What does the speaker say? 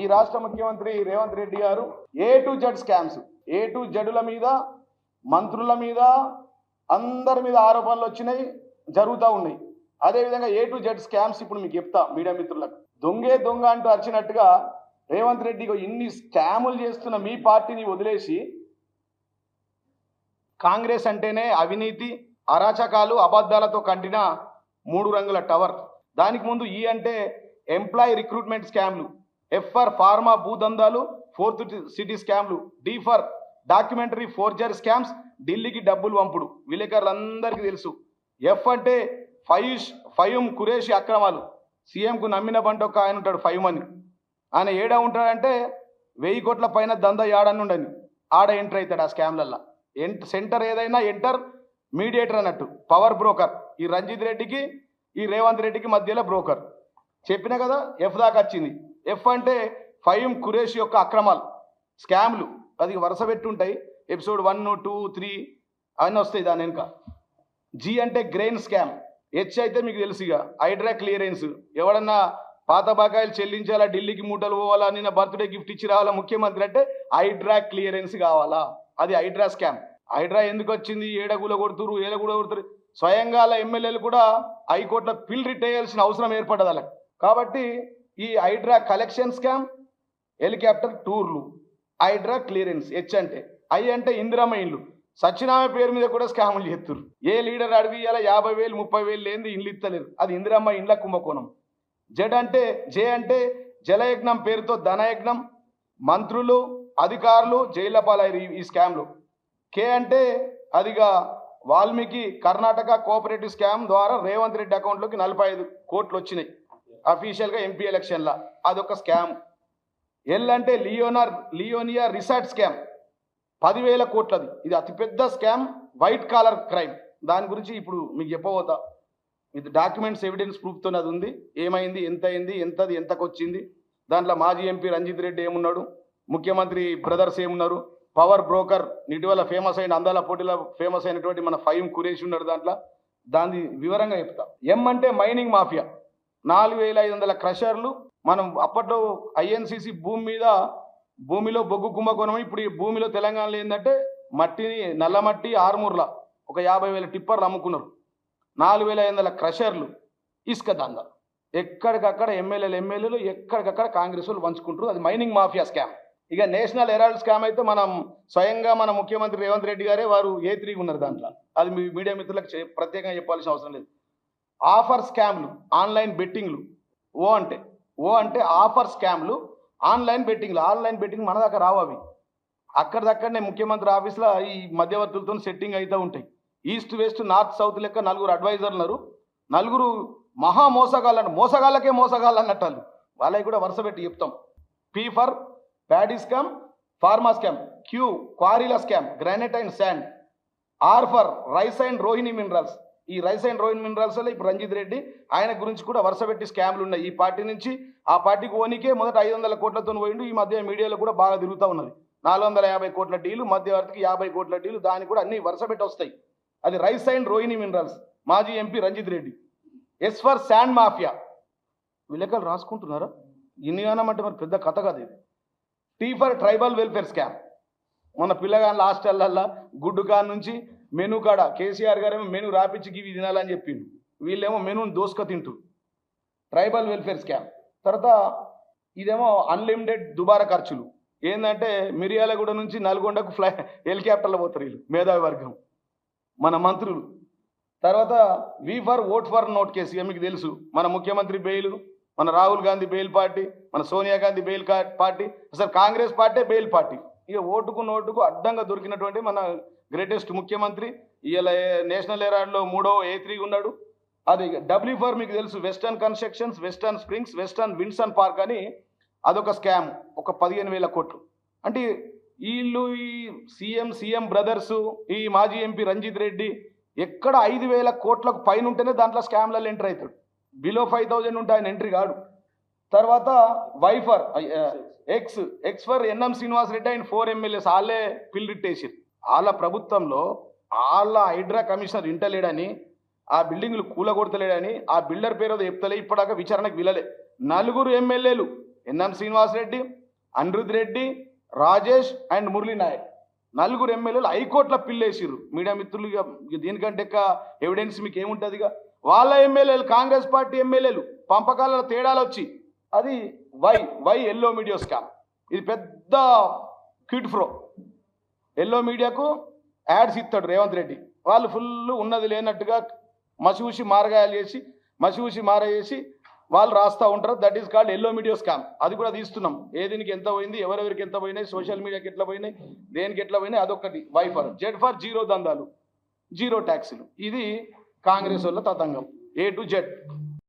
ఈ రాష్ట్ర ముఖ్యమంత్రి Revanth Reddy garu A to Z scams A to జడ్ల మీద మంత్రుల మీద అందరి మీద ఆరోపణలు వచ్చినాయి జరుగుతూ ఉన్నాయి. అదేవిధంగా ఏ టు జెడ్ స్కామ్స్ ఇప్పుడు మీకు చెప్తా మీడియా మిత్రులకు. దొంగే దొంగ అంటూ అరిచినట్టుగా రేవంత్ రెడ్డి ఇన్ని స్కాములు చేస్తున్న మీ పార్టీని వదిలేసి కాంగ్రెస్ అంటేనే అవినీతి అరాచకాలు అబద్ధాలతో కంటిన మూడు రంగుల టవర్. దానికి ముందు ఈ అంటే ఎంప్లాయీ రిక్రూట్మెంట్ స్కామ్లు ఎఫ్ ఫర్ ఫార్మా భూదందాలు ఫోర్త్ సిటీ స్కామ్లు D for documentary forger scams ఢిల్లీకి డబ్బులు పంపుడు. విలేకరులందరికీ తెలుసు. ఎఫ్ అంటే ఫయూష్ ఫయూమ్ కురేషి అక్రమాలు. సీఎంకు నమ్మిన బంట ఒక ఆయన ఉంటాడు ఫైవ్ అని. ఆయన ఏడా ఉంటాడంటే వెయ్యి కోట్ల పైన దందా ఏడని ఉండని ఆడ ఎంటర్ అవుతాడు ఆ స్కామ్లల్లో. ఎంట్ సెంటర్ ఏదైనా ఎంటర్ మీడియేటర్ అన్నట్టు. Power broker. ఈ రంజిత్ రెడ్డికి ఈ రేవంత్ రెడ్డికి మధ్యలో బ్రోకర్. చెప్పిన కదా ఎఫ్ దాకా వచ్చింది. ఎఫ్ అంటే ఫైవ్ కురేష్ యొక్క అక్రమాలు స్కామ్లు. అది వరుస పెట్టి ఉంటాయి ఎపిసోడ్ వన్ టూ త్రీ అవన్నీ వస్తాయి దాని వెనుక. జీ అంటే గ్రెయిన్ స్కామ్ హెచ్ అయితే మీకు తెలుసు ఇక హైడ్రా క్లియరెన్స్ ఎవడన్నా పాత బకాయిలు చెల్లించాలా ఢిల్లీకి మూటలు పోవాలా నిన్న బర్త్డే గిఫ్ట్ ఇచ్చి రావాలా ముఖ్యమంత్రి అంటే హైడ్రా క్లియరెన్స్ కావాలా. అది హైడ్రా స్కామ్ హైడ్రా ఎందుకు వచ్చింది? ఏడగుల కొడుతురు? ఏడగుల కొడుతురు? స్వయంగా ఎమ్మెల్యేలు కూడా హైకోర్టులో పిల్ రిట్ అవసరం ఏర్పడ్డది కాబట్టి ఈ హైడ్రా కలెక్షన్ స్కామ్ హెలికాప్టర్ టూర్లు హైడ్రా క్లియరెన్స్ హెచ్ అంటే ఐ అంటే ఇందిరమ్మ ఇండ్లు సత్యనామ పేరు మీద కూడా స్కాములు చేస్తారు ఏ లీడర్ అడవి ఇలా యాభై వేలు ముప్పై వేలు లేని ఇండ్లు ఇస్తలేరు. అది ఇందిరమ్మ ఇండ్ల కుంభకోణం. జెడ్ అంటే జే అంటే జలయజ్ఞం పేరుతో ధనయజ్ఞం. మంత్రులు అధికారులు జైళ్ళ పాలయ్యారు ఈ స్కామ్లు. కే అంటే అదిగా వాల్మీకి కర్ణాటక కోఆపరేటివ్ స్కామ్ ద్వారా రేవంత్ రెడ్డి అకౌంట్లోకి నలభై ఐదు కోట్లు వచ్చినాయి. అఫీషియల్గా ఎంపీ ఎలక్షన్ల. అదొక స్కామ్. ఎల్ అంటే లియోనార్ లియోనియా రిసార్ట్ స్కామ్. పదివేల కోట్లది. ఇది అతిపెద్ద స్కామ్ వైట్ కాలర్ క్రైమ్. దాని గురించి ఇప్పుడు మీకు చెప్పబోతా. ఇది డాక్యుమెంట్స్ ఎవిడెన్స్ ప్రూఫ్తో అది ఉంది. ఏమైంది ఎంత అయింది ఎంతది ఎంతకు వచ్చింది దాంట్లో మాజీ ఎంపీ రంజిత్ రెడ్డి ఏమున్నాడు? ముఖ్యమంత్రి బ్రదర్స్ ఏమున్నారు? పవర్ బ్రోకర్ ఇటీవల ఫేమస్ అయిన అందాల పోటీలో ఫేమస్ అయినటువంటి మన ఫైవ్ కురేష్ ఉన్నాడు దాంట్లో. దాన్ని వివరంగా చెప్తా. ఎం అంటే మైనింగ్ మాఫియా. నాలుగు వేల ఐదు వందల క్రషర్లు. మనం అప్పట్లో ఐఎన్సిసి భూమి మీద భూమిలో బొగ్గు కుంభకోణం ఇప్పుడు ఈ భూమిలో తెలంగాణలో ఏంటంటే మట్టిని నల్ల మట్టి ఒక యాభై వేల టిప్పర్లు అమ్ముకున్నారు. నాలుగు వేల ఐదు వందల క్రషర్లు ఇసుక దంద ఎక్కడికక్కడ ఎమ్మెల్యేలు ఎమ్మెల్యేలు ఎక్కడికక్కడ కాంగ్రెస్ వాళ్ళు పంచుకుంటారు. అది మైనింగ్ మాఫియా స్కామ్. ఇక నేషనల్ హెరాల్డ్ స్కామ్ అయితే మనం స్వయంగా మన ముఖ్యమంత్రి రేవంత్ రెడ్డి గారే వారు ఏ త్రీ ఉన్నారు దాంట్లో. అది మీ మీడియా మిత్రులకు ప్రత్యేకంగా చెప్పాల్సిన అవసరం లేదు. ఆఫర్ స్కామ్లు ఆన్లైన్ బెట్టింగ్లు. ఓ అంటే ఓ అంటే ఆఫర్ స్కామ్లు ఆన్లైన్ బెట్టింగ్లు. ఆన్లైన్ బెట్టింగ్ మన దాకా రావు అవి. అక్కడిదక్కడనే ముఖ్యమంత్రి ఆఫీస్లో ఈ మధ్యవర్తులతో సెట్టింగ్ అవుతూ ఉంటాయి. ఈస్ట్ వెస్ట్ నార్త్ సౌత్ లెక్క నలుగురు అడ్వైజర్లు ఉన్నారు నలుగురు మహా మోసగాళ్ళు మోసగాళ్ళకే మోసగాళ్ళు అన్నట్టు వాళ్ళు. వాళ్ళకి కూడా వరుస పెట్టి చెప్తాం. P for paddy scam pharma scam Q క్వారీల scam granite and sand R for rice and Rohini minerals ఈ రైస్ అండ్ రోయిన్ మినరల్స్ ఇప్పుడు రంజిత్ రెడ్డి ఆయన గురించి కూడా వరుస పెట్టి స్కామ్లు ఉన్నాయి. ఈ పార్టీ నుంచి ఆ పార్టీకి ఓనికే మొదట ఐదు వందల కోట్లతో పోయిండు. ఈ మధ్య మీడియాలో కూడా బాగా తిరుగుతూ ఉన్నది. నాలుగు వందల యాభై కోట్ల డీలు మధ్యవర్తికి యాభై కోట్ల డీలు దానికి కూడా అన్ని వరుస పెట్టి వస్తాయి. అది రైస్ అండ్ రోహిణి మినరల్స్. మాజీ MP Ranjith Reddy. S for sand mafia విలేకరులు రాసుకుంటున్నారా? ఇన్నిగానం అంటే మరి పెద్ద కథ కాదు ఇది. T for tribal welfare scam మన పిల్లగాళ్ళ హాస్టల్లల్లా గుడ్డు కాడ నుంచి మెనూ కాడ కేసీఆర్ గారేమో మెనూ రాపిచ్చి ఇవి తినాలని చెప్పిండు. వీళ్ళేమో మెనూని దోసుక తింటూ ట్రైబల్ వెల్ఫేర్ స్కామ్. తర్వాత ఇదేమో అన్లిమిటెడ్ దుబారా ఖర్చులు. ఏంటంటే మిర్యాలగూడ నుంచి నల్గొండకు ఫ్లై హెలికాప్టర్లో పోతారు వీళ్ళు మేధావి వర్గం. మన మంత్రులు. తర్వాత V for vote for note case మీకు తెలుసు. మన ముఖ్యమంత్రి బెయిల్ మన రాహుల్ గాంధీ బెయిల్ పార్టీ మన సోనియా గాంధీ బెయిల్ పార్టీ అసలు కాంగ్రెస్ పార్టీ బెయిల్ పార్టీ. ఇక ఓటుకు నోటుకు అడ్డంగా దొరికినటువంటి మన గ్రేటెస్ట్ ముఖ్యమంత్రి ఇవాళ నేషనల్ ఎరాడ్లో మూడో ఏ త్రీ ఉన్నాడు. అది డబ్ల్యూ ఫర్ మీకు తెలుసు Western Constructions Western Springs Western Winson Park అని అదొక స్కామ్ ఒక పదిహేను వేల కోట్లు. అంటే వీళ్ళు ఈ సీఎం సీఎం బ్రదర్స్ ఈ మాజీ ఎంపీ రంజిత్ రెడ్డి ఎక్కడ ఐదు వేల కోట్లకు పైన ఉంటేనే దాంట్లో స్కామ్లలో ఎంటర్ అవుతాడు. బిలో ఫైవ్ థౌజండ్ ఉంటే ఆయన ఎంట్రీ కాడు. తర్వాత Y for X X for NM Srinivas Reddy ఆయన ఫోర్ ఎమ్మెల్యేస్ వాళ్ళే పిల్ వాళ్ళ ప్రభుత్వంలో వాళ్ళ హైడ్రా కమిషనర్ ఇంటలేడని ఆ బిల్డింగ్లు కూలగొడతలేడని ఆ బిల్డర్ పేరు చెప్తలే ఇప్పటిదాకా విచారణకు విలలే. నలుగురు ఎమ్మెల్యేలు ఎన్ఎం శ్రీనివాస్ రెడ్డి అనిరుద్ రెడ్డి రాజేష్ అండ్ మురళీ నాయక్. నలుగురు ఎమ్మెల్యేలు హైకోర్టులో పిల్లేసిర్రు. మీడియా మిత్రులు ఇక దీనికంటే ఎవిడెన్స్ మీకు ఏముంటుందిగా ఇక వాళ్ళ ఎమ్మెల్యేలు కాంగ్రెస్ పార్టీ ఎమ్మెల్యేలు పంపకాల తేడాలు వచ్చి అది Y Y yellow media scam. ఇది పెద్ద క్విట్ ఫ్రో. ఎల్లో మీడియాకు యాడ్స్ ఇస్తాడు రేవంత్ రెడ్డి. వాళ్ళు ఫుల్ ఉన్నది లేనట్టుగా మసిూసి మారగాయలు చేసి మసిూసి మారయేసి వాళ్ళు రాస్తూ ఉంటారు. That is called yellow media scam అది కూడా తీస్తున్నాం. ఏ దీనికి ఎంత పోయింది ఎవరెవరికి ఎంత పోయినాయి సోషల్ మీడియాకి ఎట్లా పోయినాయి దేనికి ఎట్లా పోయినాయి అదొకటి Y for Z for zero దందాలు జీరో ట్యాక్సులు ఇది కాంగ్రెస్ వాళ్ళ తతంగం. ఏ టు జెడ్